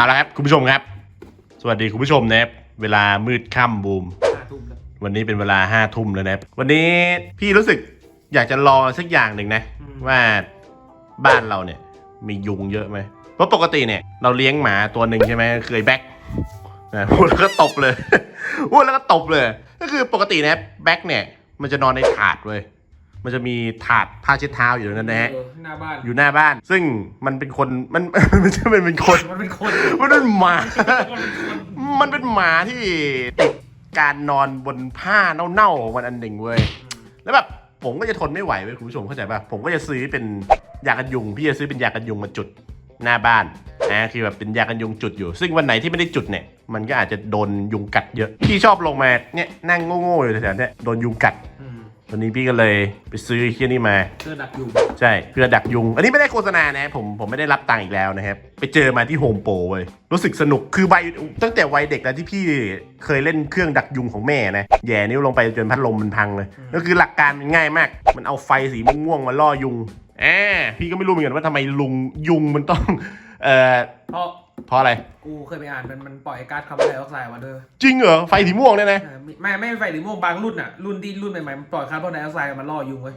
เอาละครับคุณผู้ชมครับ สวัสดีคุณผู้ชมนะครับเวลามืดค่ำบูม ห้าทุ่มแล้ววันนี้เป็นเวลาห้าทุ่มแล้วนะครับวันนี้พี่รู้สึกอยากจะลองสักอย่างหนึ่งนะอืมว่าบ้านเราเนี่ยมียุงเยอะไหมเพราะปกติเนี่ยเราเลี้ยงหมาตัวหนึ่งใช่ไหมเคยแบ็คนะพูดแล้วก็ตบเลย พูดแล้วก็ตบเลย ก็คือปกตินะแบ็คเนี่ยมันจะนอนในถาดเว้ย มันจะมีถาดผ้าเช็ดเท้าอยู่นั่นนะฮะเออหน้าบ้าน อยู่หน้าบ้าน ซึ่งมันเป็นคนมันมันจะเป็นคน มันเป็นคน มันเป็นหมามันเป็นคนมันเป็นหมาที่ติดการนอนบนผ้าเน่าๆของมันอันหนึ่งเว้ย แล้วแบบผมก็จะทนไม่ไหวเว้ยคุณผู้ชมเข้าใจป่ะ ผมก็จะซื้อเป็นยากันยุง พี่จะซื้อเป็นยากันยุงมาจุดหน้าบ้านนะคือแบบเป็นยากันยุงจุดอยู่ ซึ่งวันไหนที่ไม่ได้จุดเนี่ย มันก็อาจจะโดนยุงกัดเยอะ พี่ชอบลงมาเนี่ยนั่งโง่ๆอยู่แถวๆเนี้ยโดนยุงกัดอืม วันนี้พี่ก็เลยไปซื้อไอ้เคียนี่มาเสื้อดักยุงใช่เพื่อดักยุง อันนี้ไม่ได้โฆษณานะผมผมไม่ได้รับตังค์อีกแล้วนะครับ ไปเจอมาที่โฮมโปรเว้ยรู้สึกสนุกคือวัยตั้งแต่วัยเด็กแล้วที่พี่เคยเล่นเครื่องดักยุงของแม่นะแย่นิ้วลงไปจนพัดลมมันพังเลยก็คือหลักการมันง่ายมาก มันเอาไฟสีม่วงๆมาล่อยุงแอบพี่ก็ไม่รู้เหมือนกันว่าทำไมลุงยุงมันต้อง เอ่อ เพราะ เพราะอะไร กูเคยไปอ่านมันมันปล่อยก๊าซคาร์บอนไดออกไซด์มาด้วยจริงเหรอ ไฟสีม่วงเนี่ยนะ เออไม่ไม่ไม่ไฟหรือม่วงบางรุ่นอะรุ่นที่รุ่นใหม่ๆมันปล่อยคาร์บอนไดออกไซด์มาล่อยุงเว้ย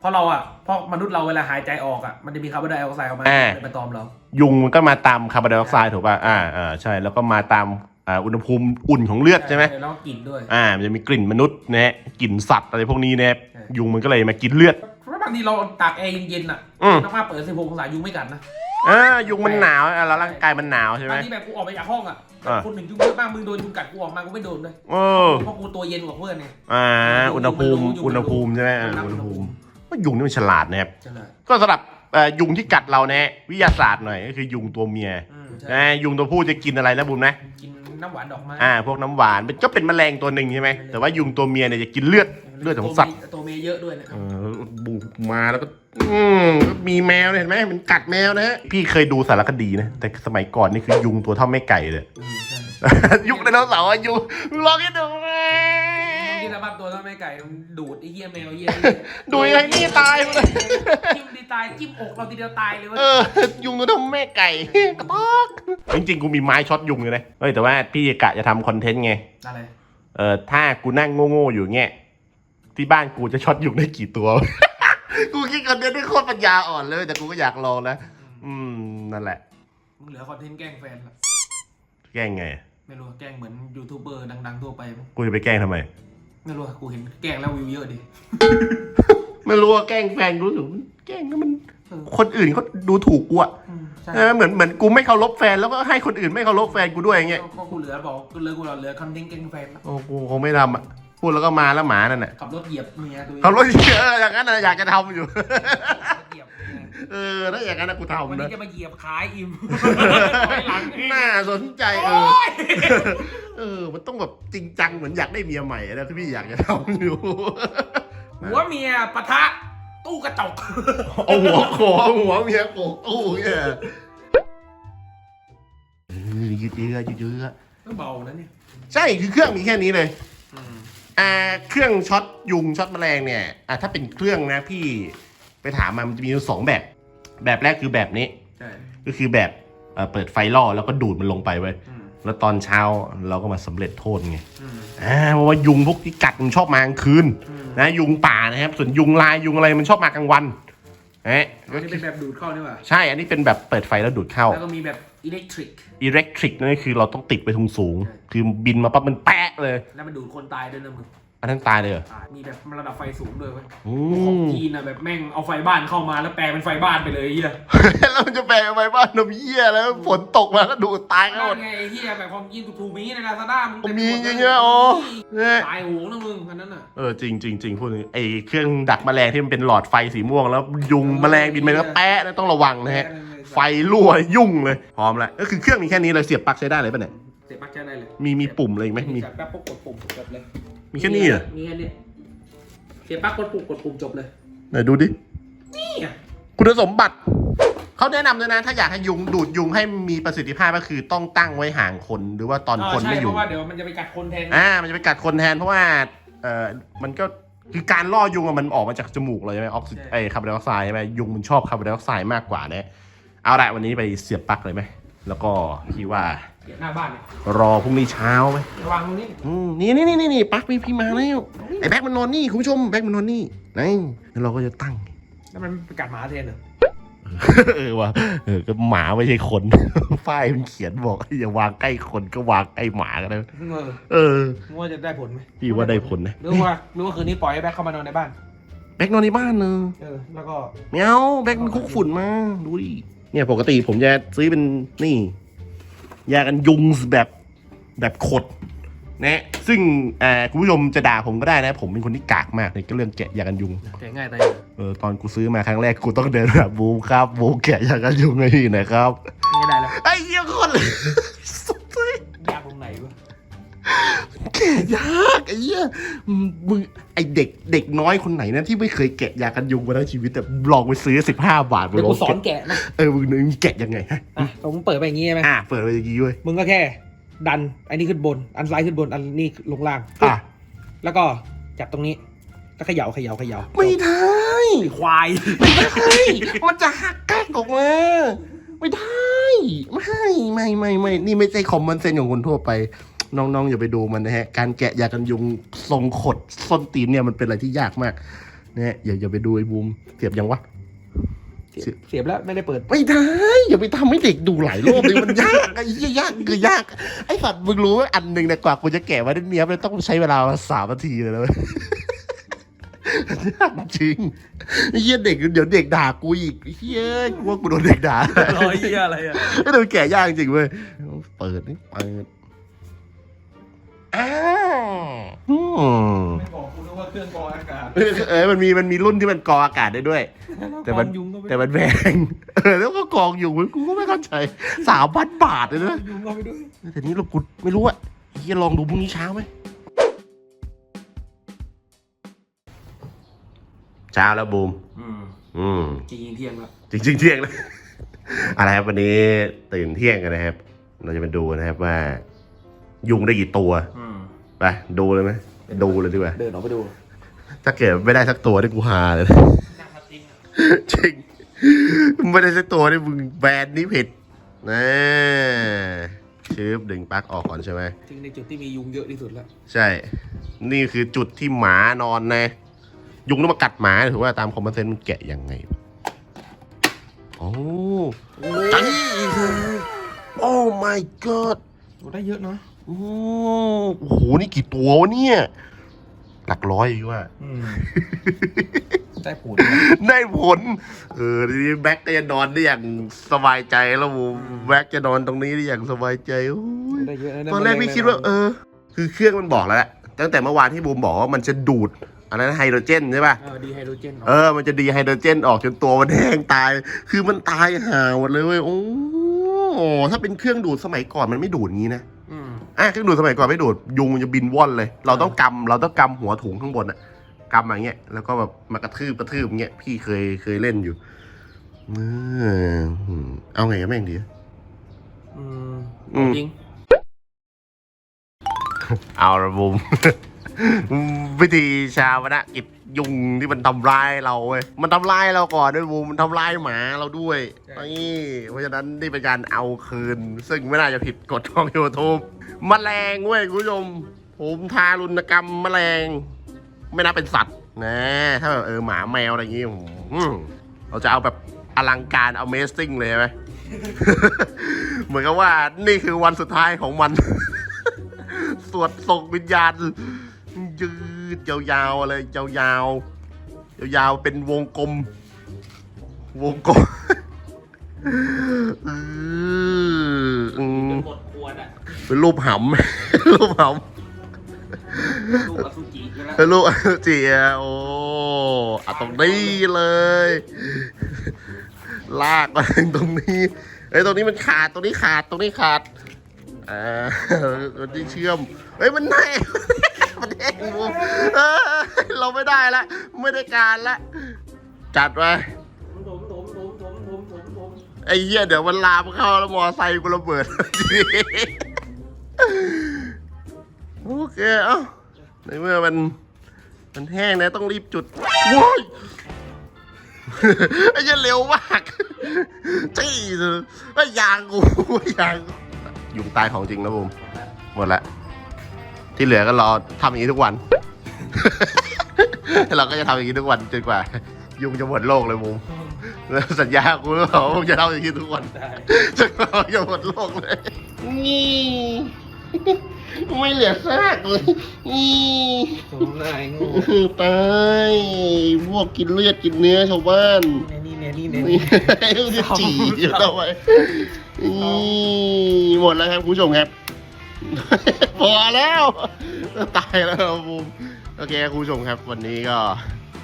เพราะเราอะเพราะมนุษย์เราเวลาหายใจออกอะมันจะมีคาร์บอนไดออกไซด์ออกมาอ่า เป็นตอมเรา ยุงมันก็มาตามคาร์บอนไดออกไซด์ถูกป่ะ อ่าอ่าใช่ แล้วก็มาตามอ่าอุณหภูมิอุ่นของเลือดใช่ไหม แล้วก็กลิ่นด้วย อ่า มันจะมีกลิ่นมนุษย์นะฮะ กลิ่นสัตว์อะไรพวกนี้นะครับใช่ ยุงมันก็เลยมากินเลือด เพราะบางทีเราตากแอร์เย็นๆอะอืมต้องมาเปิด16องศายุงไม่กัดนะ อ่ายุงมันหนาวอะแล้วร่างกายมันหนาวใช่ไหมบางทีแบบกูออกไปจากห้องอะอ่า คนหนึ่งยุงเยอะมากมึงโดนยุงกัดกูออกมากูไม่โดนเลยโอ้เพราะกูตัวเย็นกว่าเพื่อนไง อ่า อุณหภูมิยุงมันรู้อุณหภูมิใช่ไหมอ่ายุงมันรู้อุณหภูมิว่ายุงนี่มันฉลาดนะครับ ใช่เลยก็สำหรับเอ่อยุงที่กัดเราเนี่ยวิทยาศาสตร์หน่อยก็คือยุงตัวเมียอืมใช่นะยุงตัวผู้จะกินอะไรนะบุญนะ กิน น้ำหวานดอกไม้อ่า พวกน้ำหวานมันก็เป็นแมลงตัวหนึ่งใช่ไหมแต่ว่ายุงตัวเมียเนี่ยจะกินเลือดเลือดของสัตว์ตัวเมย์เยอะด้วยนะเออบุกมาแล้วก็อืมมีแมวเนี่ยเห็นไหมมันกัดแมวนะฮะพี่เคยดูสารคดีนะแต่สมัยก่อนนี่คือยุงตัวเท่าแม่ไก่เลย อืมใช่ยุงไดโนเสาร์อะยุงมึงลองคิดดูที่สภาพตัวถ้าไม่ไก่มันดูดไอ้เหี้ยแมวเหี้ยดูยังไงนี่ตายหมดเลยจิ้มดีตายจิ้มอกเราทีเดียวตายเลยเว้ยเออยุงตัวเท่าแม่ไก่กระตอกจริงๆกูมีไม้ช็อตยุงเลยนะเฮ้ยแต่ว่าพี่กะจะทำคอนเทนต์ไงอะไรเออถ้ากูนั่งโง่ๆอยู่เงี้ยที่บ้านกูจะช็อตยุงได้กี่ตัว กูคิดคอนเทนต์ได้โคตรปัญญาอ่อนเลย แต่กูก็อยากลองนะอืมนั่นแหละมึงเหลือคอนเทนต์แกล้งแฟนละแกล้งไง ไม่รู้แกล้งเหมือนยูทูบเบอร์ดัง ๆ ทั่วไปมั้งกูจะไปแกล้งทำไม ไม่รู้กูเห็นแกล้งแล้ววิวเยอะดิ ไม่รู้ว่าแกล้งแฟนกูรู้สึกแกล้งแล้วมัน เออ คนอื่นเขาดูถูกกูอะอืมใช่เออเหมือนเหมือนกูไม่เคารพแฟนแล้วก็ให้คนอื่นไม่เคารพแฟนกูด้วยอย่างเงี้ยก็กูเหลือบอกกูเหลือกูเหลือคอนเทนต์แกล้งแฟนละโอ้กูคงไม่ทำอะ พูดแล้วก็มาแล้วหมานั่นน่ะขับรถเหยียบเมียตัวเองขับรถเยอะอย่างนั้นน่ะอยากจะทำอยู่ขับรถเหยียบเมียเออถ้าอย่างนั้นนะกูวันทำนี้นะจะมาเหยียบขายอิ่มไปหลังอีกน่าสนใจเอโอ้อยเออ มันต้องแบบจริงจังเหมือนอยากได้เมียใหม่นะที่พี่อยากจะทำอยู่ หัวเมียปะทะตู้กระจกเอาหัวโขกหัวเมียโขกตู้เนี่ยเออยืดเยื้อยืดเยื้อก็เบานะเนี่ย ใช่คือเครื่องมีแค่นี้เลย อืมอ่าเครื่องช็อตยุงช็อตแมลงเนี่ยอ่าถ้าเป็นเครื่องนะพี่ไปถามมามันจะมีอยู่สองแบบ แบบแรกคือแบบนี้ ใช่ก็คือแบบเอ่อเปิดไฟล่อแล้วก็ดูดมันลงไปไว้ยอืมแล้วตอนเช้าเราก็มาสำเร็จโทษไงอืมอ่าเพราะว่ายุงพวกที่กัดมันชอบมากลางคืนอืมนะยุงป่านะครับ ส่วนยุงลายยุงอะไรมันชอบมากลางวันนะอันนี้เป็นแบบดูดเข้านี่หว่าใช่อันนี้เป็นแบบเปิดไฟแล้วดูดเข้า แล้วก็มีแบบ อิเล็กทริก อิเล็กทริกนั่นก็คือเราต้องติดไปทุงสูงคือบินมาปั๊บมันแปะเลย แล้วมันดูดคนตายด้วยนะมึงอันนั้นตายเลยเหรอตายมีแบบระดับไฟสูงด้วยเว้ยอืของม จีนอะแบบแม่งเอาไฟบ้านเข้ามาแล้วแปลเป็นไฟบ้านไปเลยไอ้เฮียแล้วมันจะแปลไปบ้านน้ำเยี่ยแล้วฝนตกมาก็ดูดตายกันหมนั่ด นไงไอ้เฮียแบบของจีนถูกๆมีในลาซาด้ามึงผมเต็มีไปหดจริงๆอะโอ้ เนี่ยตายโหงนะมึงอันนั้นอะเออจริงจริงจริงพูดถึงไอ้เครื่องดักแมลงที่มันเป็นหลอดไฟสีม่วง แล้วยุงแมลงบินไปแล้วแปะนะต้องระวังนะฮะไฟรั่วยุ่งเลยพร้อมแล้วก็คือเครื่องมีแค่นี้เลยเสียบปลั๊กใช้ได้เลยป่ะเนี่ยเสียบปลั๊กใช้ได้เลยมีมีปุ่มอะไรอีกไหมมีจับแป๊บปุ๊บกดปุ่มจบเลยมีแค่นี้เหรอมีแค่นี้เสียบปลั๊กกดปุ่มกดปุ่มจบเลยไหนดูดิ นี่ไงคุณสมบัติ เขาแนะนำด้วยนะ ถ้าอยากให้ยุงดูดยุงให้มีประสิทธิภาพก็คือต้องตั้งไว้ห่างคนหรือว่าตอนคนใช่ไม่อเพยู่ราะว่าเดี๋ยวมันจะไปกัดคนแทนอ่า มันจะไปกัดคนแทนเพราะว่า เออมันก็คือการล่อยุงอะมันออกมาจากจมูกเลยใช่ไหมออกซิไอคาร์บอนไดออกไซด์ใช่ไหมยุงมันชอบคาร์บอนไดออกไซด์มากกว่าเนี่ย เอาละวันนี้ไปเสียบปลั๊กเลยไหม แล้วก็พี่ว่าเดี๋ยวหน้าบ้านเนี่ยรอพรุ่งนี้เช้าไหมระวังตรงนี้อืมนี่นี่นี่นี่ปักพี่พี่มาแล้วไอ้แบ็คมันนอนนี่คุณผู้ชมแบ็คมันนอนนี่นี่แล้วเราก็จะตั้ง แล้วมันไปกัดหมาแทนเหรอเออว่ะเออก็หมาไม่ใช่คน ฝ้ายมันเขียนบอกอย่าวางใกล้คนก็วางใกล้หมากันนะเออเออมึงว่าจะได้ผลไหมพี่ว่าได้ผลนะหรือว่าหรือว่าคืนนี้ปล่อยให้แบ็คเข้ามานอนในบ้านแบ็คนอนในบ้านเนอะเออแล้วก็ไม่เอาแบ็คมันคุกฝุ่นมาดูดิ เนี่ยปกติผมจะซื้อเป็นนี่ยากันยุงแบบแบบขดนะซึ่งเอ่อคุณผู้ชมจะด่าผมก็ได้นะ ผมเป็นคนที่กากมากในเรื่องแกะยากันยุงแกะง่ายแต่เออตอนกูซื้อมาครั้งแรกกูต้องเดินแบบบูมครับบูมแกะยากันยุงไงพี่หนะครับไม่ได้แล้วไอ้เหี้ยคนเลยสุดเลยยากตรงไหนวะ แกะยากไอ้เหี้ยมึงไอเด็กเด็กน้อยคนไหนนะที่ไม่เคยแกะยากันยุงมาทั้งชีวิตแต่ลองไปซื้อสิบห้าบาทไปเดี๋ยวลอกูงสอนแกะแกะนะเออมึงนึกแกะยังไงฮะอะผมเปิดไปอย่างงี้ใช่ไหมอะเปิดไปอย่างงี้เว้ยมึงก็แค่ ดันอันนี้ขึ้นบน อันซ้ายขึ้นบนอันนี้ลงล่างอะแล้วก็จับตรงนี้แล้วเขย่าเขย่าเขย่าไม่ได้ควาย ไม่ได้มันจะหักแกล้งออกมาไม่ได้ ไม่ไม่ไม่ไม่นี่ไม่ใช่คอมมอนเซนของคนทั่วไป น้องๆอย่าไปดูมันนะฮะการแกะยากันยุงทรงขดส้นตีนเนี่ยมันเป็นอะไรที่ยากมากนะฮะอย่าอย่าไปดูไอ้บูมเสียบยังวะเสียบเสียบแล้วไม่ได้เปิด ไม่ได้อย่าไปทำให้เด็กดูหลายรอบเลยมันยากไอ้เหี้ยยากคือยาก ไอ้สัตว์มึงรู้ว่าอันหนึ่งเนี่ยกว่ากูจะแกะมาได้เนี้ยมันต้องใช้เวลามาสามนาทีเลยนะเว้ยยากจริงไอ้เหี้ยเด็กเดี๋ยวเด็กด่ากูอีกไอ้เหี้ยกูว่ากูโดนเด็กด่า รอยเหี้ยอะไรอะไอ้โดนแกะยากจริงเว้ย เปิดนี่เปิด ไม่บอกกูนึกว่าเครื่องกรองอากาศเออเออมันมีมันมีรุ่นที่มันกรองอากาศได้ด้วย แต่มันยุงก็ไม่แต่มันแพงเออแล้วก็กองอยู่กูก็ไม่เข้าใจสามพันบาทเลยนะยุงก็ไปด้วยแต่นี้เรากูไม่รู้อะเฮียลองดูพรุ่งนี้เช้าไหมเช้าแล้วบูมอืมอืมจริงๆเที่ยงแล้วจริงๆเที่ยงเลยอะไรครับวันนี้ตื่นเที่ยงกันนะครับ เราจะมาดูนะครับว่า ยุงได้กี่ตัวอืมไปดูเลยไหม ดูเลยดีกว่า เดินออกไปดู ถ้าเกิดไม่ได้สักตัวนี่กูฮาเลยจริง ไม่ได้สักตัวนี่มึงแบรนด์นี้ผิดนะชืบดึงปลั๊กออกก่อนใช่ไหมจริงในจุดที่มียุงเยอะที่สุดแล้ว ใช่ นี่คือจุดที่หมานอนนะ ยุงต้องมากัดหมาถือว่าตามคอมมอนเซนส์มันแกะยังไงโอ้จังโอ้ my god โอ้ได้เยอะเนาะ โอ้โห นี่กี่ตัววะเนี่ย หลักร้อยอยู่ว่า อืมได้ผลได้ผล เออทีนี้แบ็กก็จะนอนได้อย่างสบายใจแล้วมูแบ็กจะนอนตรงนี้ได้อย่างสบายใจโอ้ยได้เยอะะตอนแรกพี่คิดว่า เออ คือเครื่องมันบอกแล้วแหละตั้งแต่เมื่อวานที่บูมบอกว่ามันจะดูดอะไรนะไฮโดรเจนใช่ป่ะ เออดีไฮโดรเจนเออ มันจะดีไฮโดรเจนออกจนตัวมันแห้งตาย คือมันตายห่าหมดเลยเว้ย โอ้ ถ้าเป็นเครื่องดูดสมัยก่อนมันไม่ดูดงี้นะ อืมอะเครื่องดูดสมัยก่อนไม่ดูดยุงมันจะบินว่อนเลย เราต้องกำเราต้องกำหัวถุงข้างบนอะกำอย่างเงี้ยแล้วก็แบบมากระทืบกระทืบอย่างเงี้ยพี่เคยเคยเล่นอยู่เออเอาไงกับแม่งดีอืมอืมจริงเอาระบุม วิธีชาวนะกิจยุงที่มันทำร้ายเราเว้ยมันทำร้ายเราก่อนด้วยบูมมันทำร้ายหมาเราด้วยนี่เพราะฉะนั้นนี่เป็นการเอาคืน ซึ่งไม่น่าจะผิดกฎของยูทูบแมลงเว้ยคุณผู้ชมผมทารุณกรรมแมลง ไม่นับเป็นสัตว์นะถ้าแบบเออหมาแมวอะไรอย่างงี้อืมเราจะเอาแบบอลังการเอาเมสซิ่งเลยใช่ไหมเหมือนกับว่านี่คือวันสุดท้ายของมัน สวดส่งวิญญาณ ยืดยาวๆเลยยาวๆยาวๆเป็นวงกลม วงกลมเอออืมหมดขวดอะเป็นรูปหำรูปหลูกอสุจิไปแล้วำเป็นรูปเจียโอ้อะตรงนี้เลย ลากมาถึงตรงนี้เอ้ยตรงนี้มันขาดตรงนี้ขาดตรงนี้ขาดอ่าตรงนี้เชื่อมเฮ้ยมันแน่ มันแน่มุมเอ้ยเราไม่ได้ละ ไม่ได้การละ จัดไปถมถมถมถมถมถมถมไอ้เหี้ยเดี๋ยวมันลามเข้าแล้วมอไซค์กูระเบิดโอเคเอ้าในเมื่อมันมันแห้งนะต้องรีบจุดว้ายไอ้เหี้ยเร็วมากจี้เลยไอ้ยางกูยางยุงตายของจริงนะบูมหมดละ ที่เหลือก็รอทำอย่างนี้ทุกวัน เราก็จะทำอย่างนี้ทุกวันจนกว่า ยุงจะหมดโลกเลยบูมสัญญากูแล้วเหรอว่าจะทำอย่างนี้ทุกวันได้จนกว่าจะหมดโลกเลยนี่ ไม่เหลือซากเลยนี่สมนายงูตายพวกกินเลือดกินเนื้อชาวบ้านนี่เนี่ยนี่เนี่ยนี่นี่จะจี่เดี๋ยวเอาไว้นี่หมดแล้วครับคุณผู้ชมครับ พอแล้วตายแล้วครับบูมโอเคครับคุณผู้ชมครับ วันนี้ก็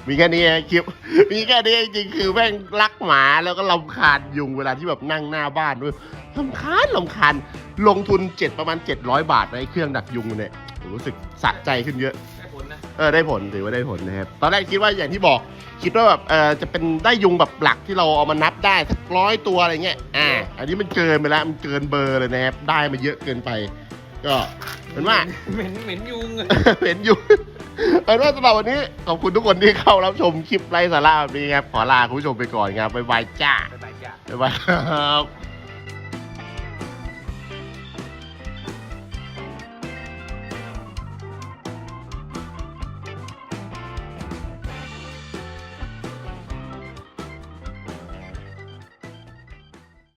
มีแค่นี้คลิป มีแค่นี้จริงๆคือแม่งรักหมาแล้วก็ลำคาญยุงเวลาที่แบบนั่งหน้าบ้านด้วยลำคาญลำคาญลงทุนเจ็ดประมาณ 700 บาทในเครื่องดักยุงเนี่ยรู้สึกสะใจขึ้นเยอะได้ผลนะเออได้ผลถือว่าได้ผลนะครับตอนแรกคิดว่าอย่างที่บอก คิดว่าแบบเออจะเป็นได้ยุงแบบหลักที่เราเอามานับได้สักร้อยตัวอะไรเงี้ยอ่าอันนี้มันเกินไปแล้วมันเกินเบอร์เลยนะครับได้มาเยอะเกินไป ก็เป็นว่า เหม็นเหม็นยุงอะ เห็นอยู่เป็นว่าสำหรับวันนี้ ขอบคุณทุกคนที่เข้ารับชมคลิปไร้สาระแบบนี้ครับ ขอลาคุณผู้ชมไปก่อนครับ บ๊ายบายจ้า บ๊ายบายจ้าบ๊ายบายครับ